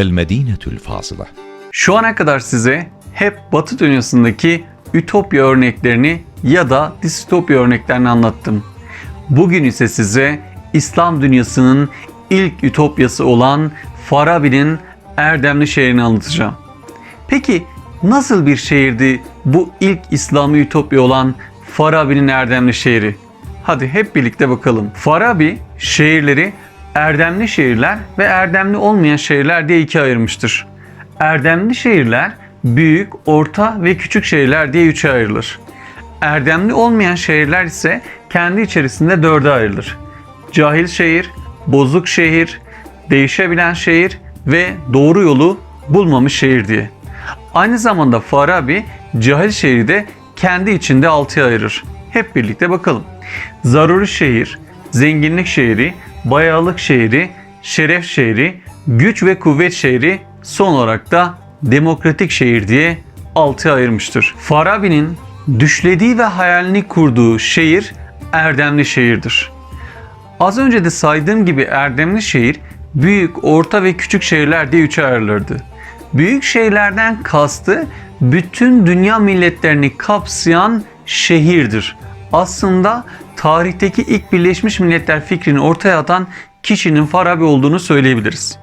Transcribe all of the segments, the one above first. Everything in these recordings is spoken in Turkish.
El Medinetül Fazıla. Şu ana kadar size hep Batı dünyasındaki ütopya örneklerini ya da distopya örneklerini anlattım. Bugün ise size İslam dünyasının ilk ütopyası olan Farabi'nin Erdemli şehrini anlatacağım. Peki nasıl bir şehirdi bu ilk İslami ütopya olan Farabi'nin Erdemli şehri? Hadi hep birlikte bakalım. Farabi şehirleri erdemli şehirler ve erdemli olmayan şehirler diye ikiye ayırmıştır. Erdemli şehirler büyük, orta ve küçük şehirler diye üçe ayrılır. Erdemli olmayan şehirler ise kendi içerisinde dörde ayrılır. Cahil şehir, bozuk şehir, değişebilen şehir ve doğru yolu bulmamış şehir diye. Aynı zamanda Farabi cahil şehri de kendi içinde altıya ayırır. Hep birlikte bakalım. Zaruri şehir, zenginlik şehri, bayağılık şehri, şeref şehri, güç ve kuvvet şehri, son olarak da demokratik şehir diye altıya ayırmıştır. Farabi'nin düşlediği ve hayalini kurduğu şehir erdemli şehirdir. Az önce de saydığım gibi erdemli şehir büyük, orta ve küçük şehirler diye üçe ayrılırdı. Büyük şehirlerden kastı bütün dünya milletlerini kapsayan şehirdir. Aslında tarihteki ilk Birleşmiş Milletler fikrini ortaya atan kişinin Farabi olduğunu söyleyebiliriz.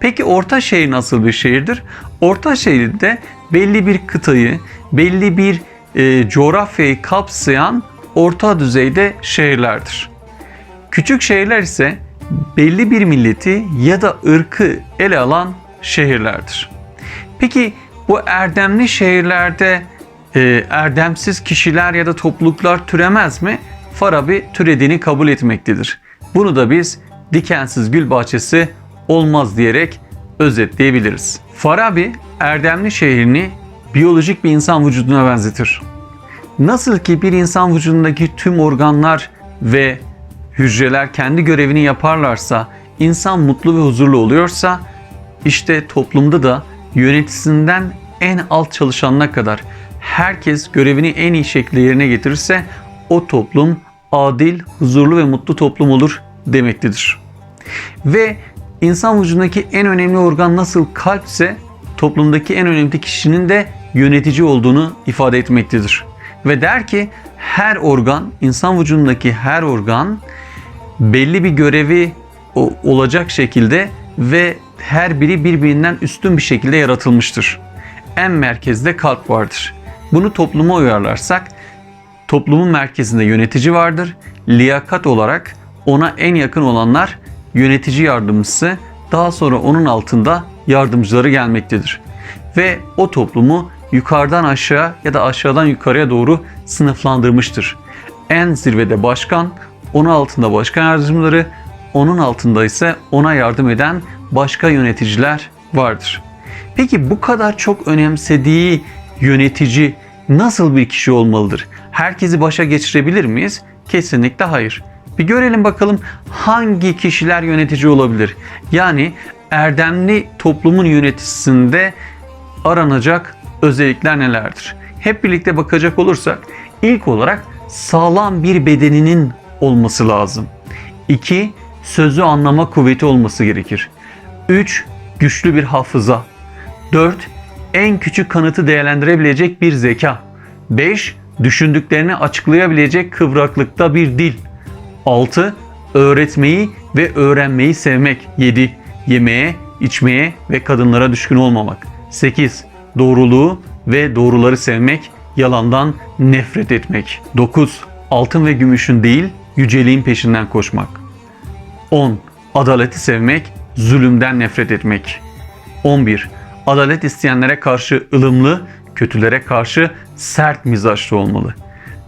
Peki orta şehir nasıl bir şehirdir? Orta şehirde belli bir kıtayı, belli bir e, coğrafyayı kapsayan orta düzeyde şehirlerdir. Küçük şehirler ise belli bir milleti ya da ırkı ele alan şehirlerdir. Peki bu erdemli şehirlerde e, erdemsiz kişiler ya da topluluklar türemez mi? Farabi türediğini kabul etmektedir. Bunu da biz dikensiz gül bahçesi olmaz diyerek özetleyebiliriz. Farabi erdemli şehrini biyolojik bir insan vücuduna benzetir. Nasıl ki bir insan vücudundaki tüm organlar ve hücreler kendi görevini yaparlarsa, insan mutlu ve huzurlu oluyorsa, işte toplumda da yöneticisinden en alt çalışanına kadar herkes görevini en iyi şekilde yerine getirirse o toplum adil, huzurlu ve mutlu toplum olur demektedir. Ve insan vücudundaki en önemli organ nasıl kalpse toplumdaki en önemli kişinin de yönetici olduğunu ifade etmektedir. Ve der ki her organ, insan vücudundaki her organ belli bir görevi olacak şekilde ve her biri birbirinden üstün bir şekilde yaratılmıştır. En merkezde kalp vardır. Bunu topluma uyarlarsak toplumun merkezinde yönetici vardır. Liyakat olarak ona en yakın olanlar yönetici yardımcısı, daha sonra onun altında yardımcıları gelmektedir. Ve o toplumu yukarıdan aşağı ya da aşağıdan yukarıya doğru sınıflandırmıştır. En zirvede başkan, onun altında başkan yardımcıları, onun altında ise ona yardım eden başka yöneticiler vardır. Peki bu kadar çok önemsediği yönetici nasıl bir kişi olmalıdır? Herkesi başa geçirebilir miyiz? Kesinlikle hayır. Bir görelim bakalım hangi kişiler yönetici olabilir? Yani erdemli toplumun yöneticisinde aranacak özellikler nelerdir? Hep birlikte bakacak olursak ilk olarak sağlam bir bedeninin olması lazım. 2. Sözü anlama kuvveti olması gerekir. 3. Güçlü bir hafıza. 4. En küçük kanıtı değerlendirebilecek bir zeka. 5. Düşündüklerini açıklayabilecek kıvraklıkta bir dil. 6. Öğretmeyi ve öğrenmeyi sevmek. 7. Yemeğe, içmeye ve kadınlara düşkün olmamak. 8. Doğruluğu ve doğruları sevmek, yalandan nefret etmek. 9. Altın ve gümüşün değil, yüceliğin peşinden koşmak. 10. Adaleti sevmek, zulümden nefret etmek. 11. Adalet isteyenlere karşı ılımlı, kötülere karşı sert mizaçlı olmalı.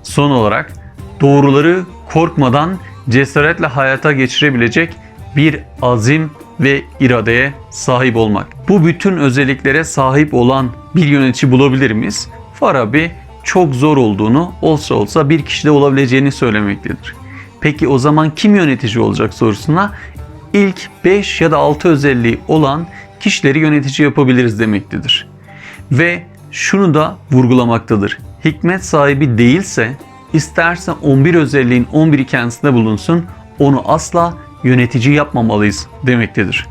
Son olarak doğruları korkmadan cesaretle hayata geçirebilecek bir azim ve iradeye sahip olmak. Bu bütün özelliklere sahip olan bir yönetici bulabilir miyiz? Farabi çok zor olduğunu olsa olsa bir kişide olabileceğini söylemektedir. Peki o zaman kim yönetici olacak sorusuna ilk 5 ya da 6 özelliği olan kişileri yönetici yapabiliriz demektedir. Ve şunu da vurgulamaktadır. Hikmet sahibi değilse isterse 11 özelliğin 11'i kendisinde bulunsun onu asla yönetici yapmamalıyız demektedir.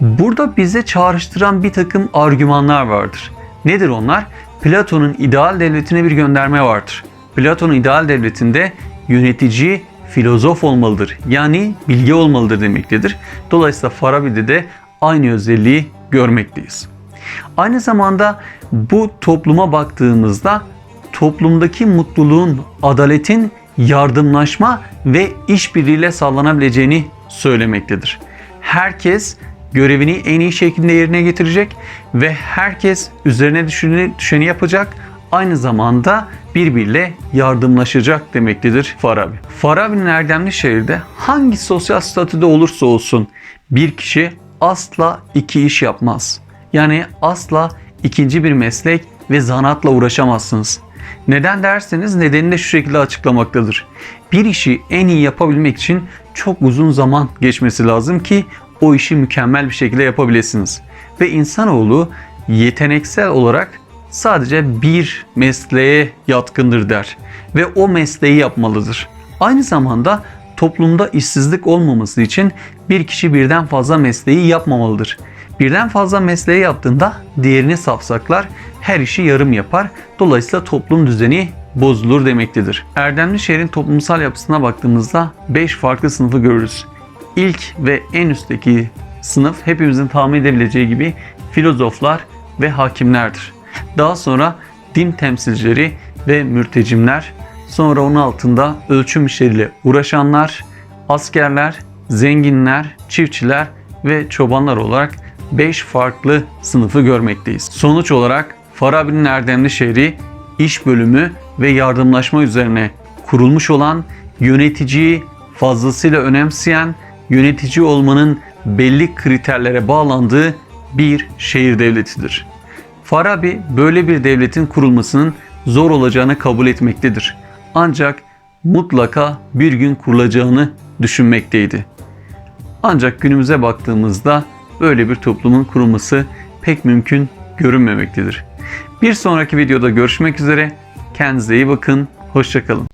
Burada bize çağrıştıran bir takım argümanlar vardır. Nedir onlar? Platon'un ideal devletine bir gönderme vardır. Platon'un ideal devletinde yönetici filozof olmalıdır. Yani bilgi olmalıdır demektedir. Dolayısıyla Farabi'de de aynı özelliği görmekteyiz. Aynı zamanda bu topluma baktığımızda toplumdaki mutluluğun, adaletin yardımlaşma ve işbirliğiyle sağlanabileceğini söylemektedir. Herkes görevini en iyi şekilde yerine getirecek ve herkes üzerine düşeni, düşeni yapacak. Aynı zamanda birbiriyle yardımlaşacak demektedir Farabi. Farabi'nin erdemli şehirde hangi sosyal statüde olursa olsun bir kişi asla iki iş yapmaz. Yani asla ikinci bir meslek ve zanaatla uğraşamazsınız. Neden derseniz nedenini de şu şekilde açıklamaktadır. Bir işi en iyi yapabilmek için çok uzun zaman geçmesi lazım ki o işi mükemmel bir şekilde yapabilirsiniz. Ve insanoğlu yeteneksel olarak sadece bir mesleğe yatkındır der ve o mesleği yapmalıdır. Aynı zamanda toplumda işsizlik olmaması için bir kişi birden fazla mesleği yapmamalıdır. Birden fazla mesleği yaptığında diğerini safsaklar, her işi yarım yapar. Dolayısıyla toplum düzeni bozulur demektedir. Erdemli şehrin toplumsal yapısına baktığımızda 5 farklı sınıfı görürüz. İlk ve en üstteki sınıf hepimizin tahmin edebileceği gibi filozoflar ve hakimlerdir. Daha sonra din temsilcileri ve mürtecimler, sonra onun altında ölçüm işleriyle uğraşanlar, askerler, zenginler, çiftçiler ve çobanlar olarak 5 farklı sınıfı görmekteyiz. Sonuç olarak Farabi'nin Erdemli şehri iş bölümü ve yardımlaşma üzerine kurulmuş olan yöneticiyi fazlasıyla önemseyen, yönetici olmanın belli kriterlere bağlandığı bir şehir devletidir. Farabi böyle bir devletin kurulmasının zor olacağını kabul etmektedir. Ancak mutlaka bir gün kurulacağını düşünmekteydi. Ancak günümüze baktığımızda böyle bir toplumun kurulması pek mümkün görünmemektedir. Bir sonraki videoda görüşmek üzere. Kendinize iyi bakın. Hoşçakalın.